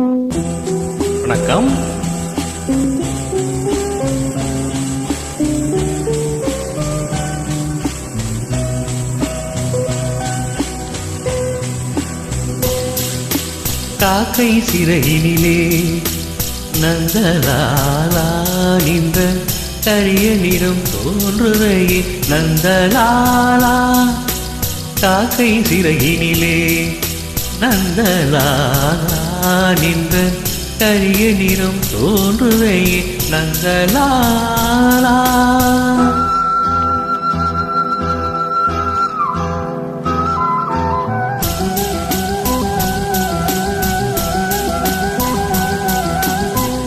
வணக்கம். காக்கை சிறையினிலே நந்தலாலா நின்ற கரிய நிறம் தோன்றுதையே நந்தலாலா. காக்கை சிறையினிலே நந்தலாலா நான் இந்த கரிய நிறம் தோன்றுதையே நந்தலாலா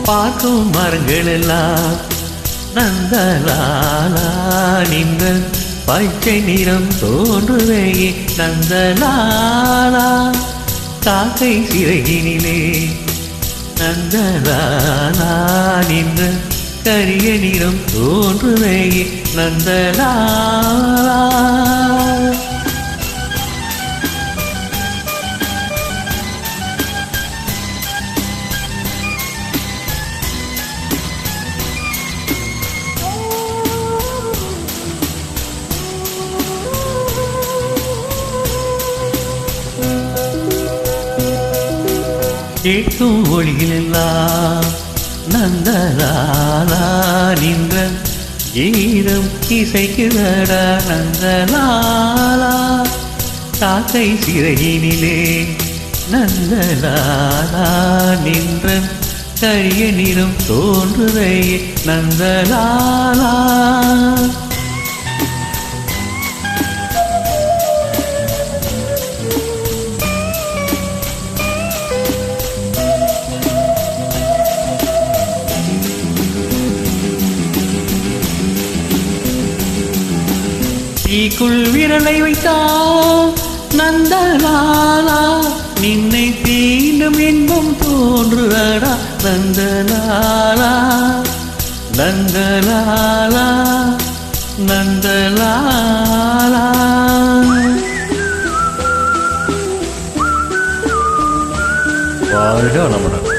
பார்க்கும் மரங்கள் எல்லாம் நந்தலாலா நின்ற பச்சை நிறம் தோன்றுதையே நந்தலாலா காக்கை சிறகினிலே நந்தலாலா நின்று கரிய நிறம் தோன்றுதையே நந்தலாலா கேட்கும் ஒளியிலெல்லாம் நந்தலாலா நின்ற ஈரம் இசைக்குதடா நந்தலாலா. காக்கை சிறையினிலே நந்தலாலா நின்ற கரிய நிறம் தோன்றுதையே நந்தலாலா. தீக்குள் விரலை வைத்தான் நந்தலாலா நின்னை தீண்டும் இன்பம் தோன்றுதடா நந்தலாலா நந்தலாலா நந்தலாலா வாழ்க வளமுடன்.